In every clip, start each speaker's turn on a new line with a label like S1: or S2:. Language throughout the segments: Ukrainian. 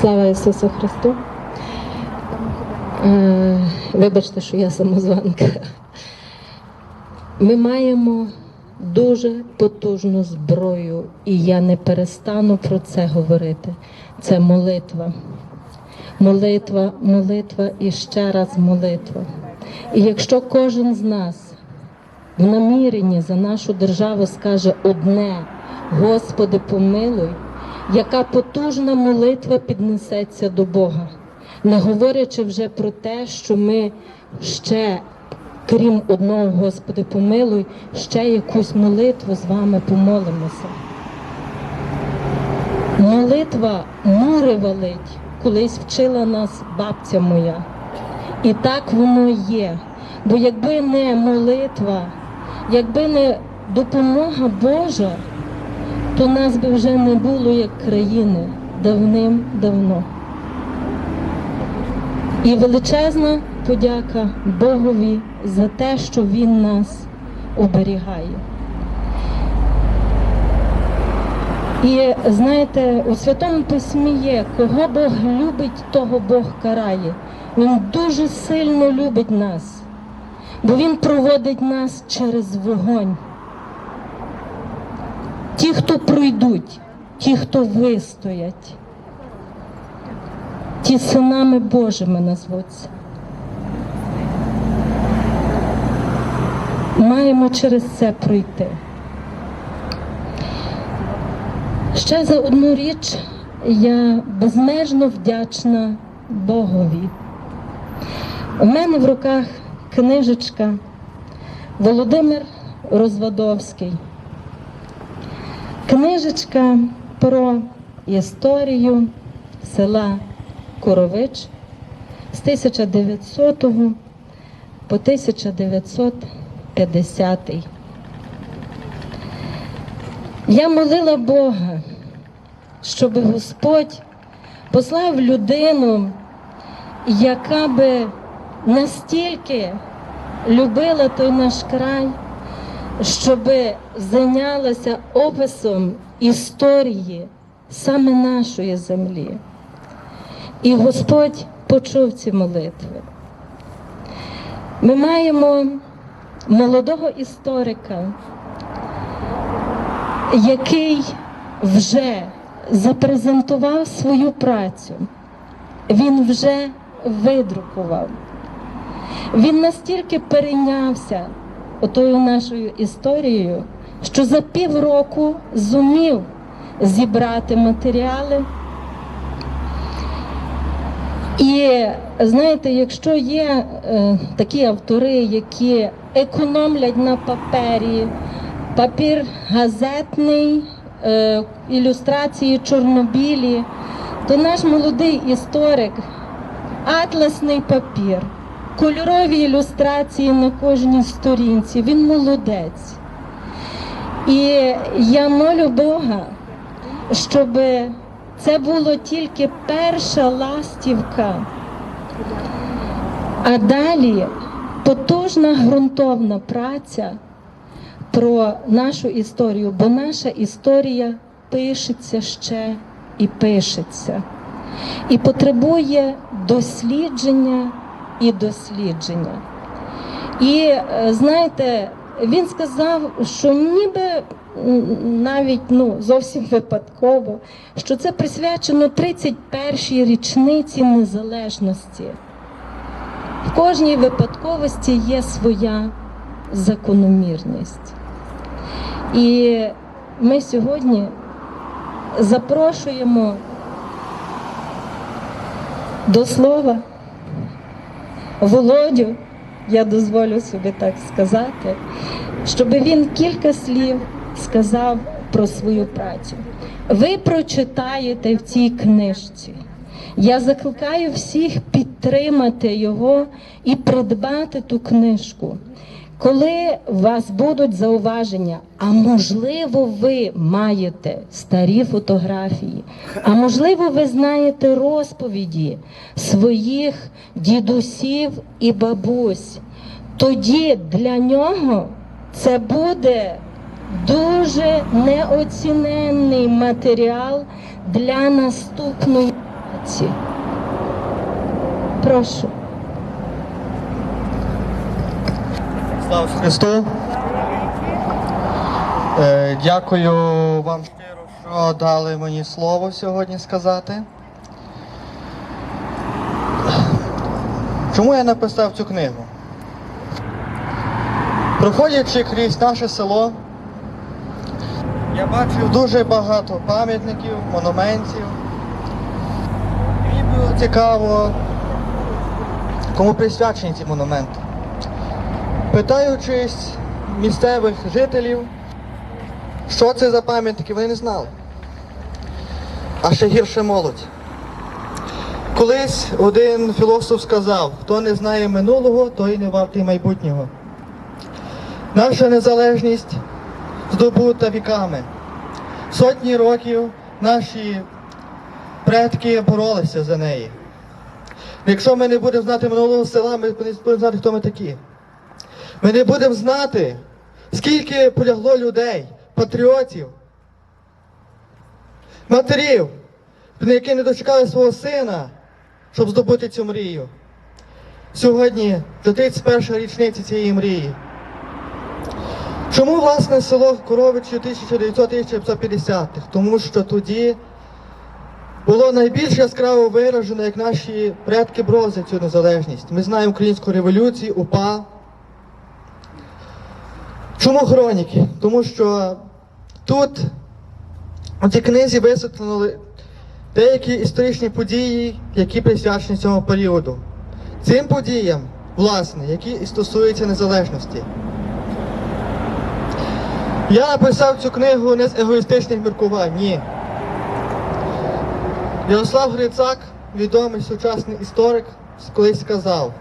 S1: Слава Ісусу Христу. Е, Вибачте, що я самозванка. Ми маємо дуже потужну зброю, і я не перестану про це говорити. Це молитва. Молитва, молитва і ще раз молитва. І якщо кожен з нас в наміренні за нашу державу скаже одне: Господи, помилуй, яка потужна молитва піднесеться до Бога, не говорячи вже про те, що ми ще, крім одного, Господи, помилуй, ще якусь молитву з вами помолимося. Молитва мури валить, колись вчила нас бабця моя. І так воно є. Бо якби не молитва, якби не допомога Божа, то нас би вже не було як країни давним-давно. І величезна подяка Богові за те, що Він нас оберігає. І знаєте, у Святому Письмі є, кого Бог любить, того Бог карає. Він дуже сильно любить нас, бо Він проводить нас через вогонь. Хто пройдуть, ті, хто вистоять, ті синами Божими назвуться. Маємо через це пройти. Ще за одну річ я безмежно вдячна Богові. У мене в руках книжечка Володимир Розвадовський. Книжечка про історію села Корович з 1900 по 1950. Я молила Бога, щоб Господь послав людину, яка би настільки любила той наш край, щоб зайнялася описом історії саме нашої землі. І Господь почув ці молитви. Ми маємо молодого історика, який вже запрезентував свою працю, він вже видрукував. Він настільки перейнявся отою нашою історією, що за півроку зумів зібрати матеріали. І знаєте, якщо є е, такі автори, які економлять на папері, папір газетний, е, ілюстрації чорнобілі, то наш молодий історик, атласний папір, кольорові ілюстрації на кожній сторінці, він молодець. І я молю Бога, щоб це було тільки перша ластівка, а далі потужна ґрунтовна праця про нашу історію, бо наша історія пишеться ще і пишеться, і потребує дослідження і дослідження. І е, знаєте, він сказав, що ніби навіть ну, зовсім випадково, що це присвячено 31-й річниці незалежності. В кожній випадковості є своя закономірність. І ми сьогодні запрошуємо до слова Володю, я дозволю собі так сказати, щоб він кілька слів сказав про свою працю. Ви прочитаєте в цій книжці. Я закликаю всіх підтримати його і придбати ту книжку. Коли у вас будуть зауваження, а можливо, ви маєте старі фотографії, а можливо, ви знаєте розповіді своїх дідусів і бабусь, тоді для нього це буде дуже неоціненний матеріал для наступної книжці. Прошу.
S2: Слава Христу! Е, Дякую вам щиро, що дали мені слово сьогодні сказати. Чому я написав цю книгу? Проходячи крізь наше село, я бачив дуже багато пам'ятників, монументів. Мені було цікаво, кому присвячені ці монументи. Питаючись місцевих жителів, що це за пам'ятники, вони не знали. А ще гірше молодь. Колись один філософ сказав, хто не знає минулого, той не вартий майбутнього. Наша незалежність здобута віками. Сотні років наші предки боролися за неї. Якщо ми не будемо знати минулого села, ми не будемо знати, хто ми такі. Ми не будемо знати, скільки полягло людей, патріотів, матерів, які не дочекали свого сина, щоб здобути цю мрію. Сьогодні до 31 річниці цієї мрії. Чому власне село Коровичі 1900-1950-х? Тому що тоді було найбільш яскраво виражено, як наші предки за цю незалежність. Ми знаємо українську революцію, УПА. Чому хроніки? Тому що тут у цій книзі висвітлили деякі історичні події, які присвячені цьому періоду. Цим подіям, власне, які і стосуються незалежності. Я написав цю книгу не з егоїстичних міркувань, ні. Ярослав Грицак, відомий сучасний історик, колись сказав.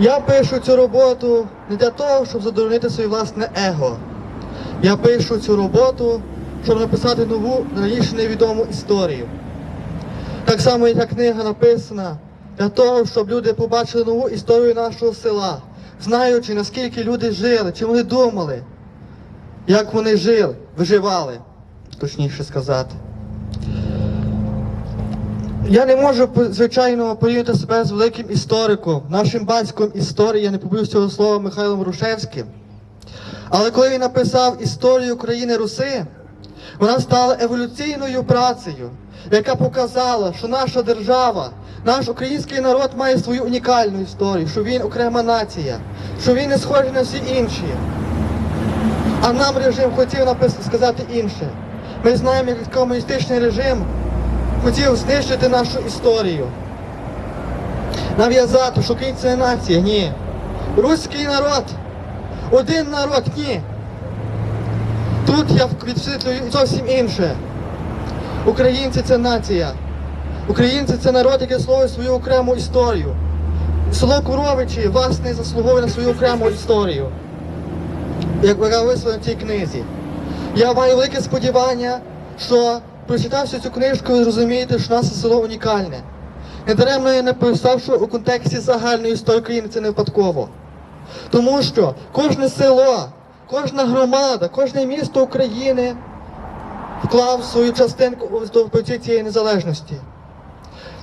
S2: Я пишу цю роботу не для того, щоб задовольнити своє власне его. Я пишу цю роботу, щоб написати нову, раніше невідому історію. Так само, як ця книга написана для того, щоб люди побачили нову історію нашого села, знаючи, наскільки люди жили, чим вони думали, як вони жили, виживали, точніше сказати. Я не можу, звичайно, порівняти себе з великим істориком, нашим батьком історії, я не побоюсь цього слова Михайлом Рушевським. Але коли він написав історію країни Руси, вона стала еволюційною працею, яка показала, що наша держава, наш український народ має свою унікальну історію, що він окрема нація, що він не схожий на всі інші. А нам режим хотів сказати інше. Ми знаємо, як комуністичний режим хотів знищити нашу історію. Нав'язати, що українці це нація, ні. Руський народ, один народ, ні. Тут я відсвітлюю зовсім інше. Українці це нація. Українці це народ, який словить свою окрему історію. Село Куровичі, власне, заслуговує на свою окрему історію, як яка висловлена в цій книзі. Я маю велике сподівання, що прочитавши цю книжку, ви зрозумієте, що наше село унікальне. Недаремно я написав, що у контексті загальної історії України це не випадково. Тому що кожне село, кожна громада, кожне місто України вклав свою частинку здобутті цієї незалежності.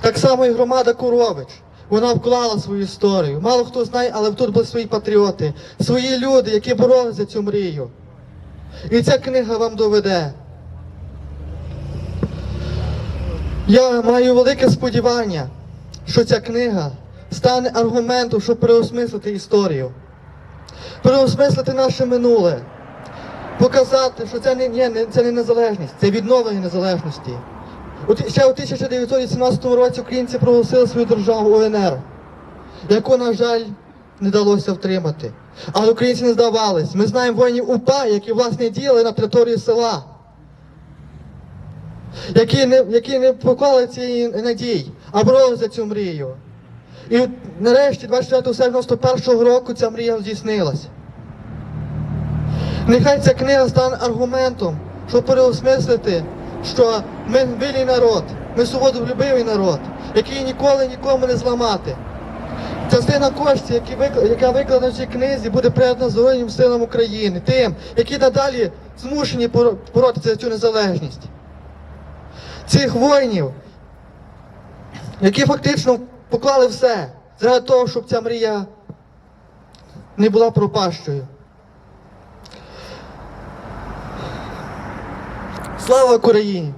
S2: Так само і громада Курович. Вона вклала свою історію. Мало хто знає, але тут були свої патріоти, свої люди, які боролися за цю мрію. І ця книга вам доведе. Я маю велике сподівання, що ця книга стане аргументом, щоб переосмислити історію, переосмислити наше минуле, показати, що це не, не- це не незалежність, це відновлення незалежності. Ще у 1918 році українці проголосили свою державу УНР, яку, на жаль, не вдалося втримати. Але українці не здавались. Ми знаємо воїнів УПА, які власне діяли на території села які не, які не поклали цієї надії, а боролися за цю мрію. І нарешті, 24 серпня 91 року, ця мрія здійснилася. Нехай ця книга стане аргументом, щоб переосмислити, що ми вільний народ, ми свободолюбивий народ, який ніколи нікому не зламати. Частина коштів, які викла- яка викладена в цій книзі, буде передана Збройним силам України, тим, які надалі змушені боротися за цю незалежність цих воїнів які фактично поклали все заради того, щоб ця мрія не була пропащою. Слава Україні!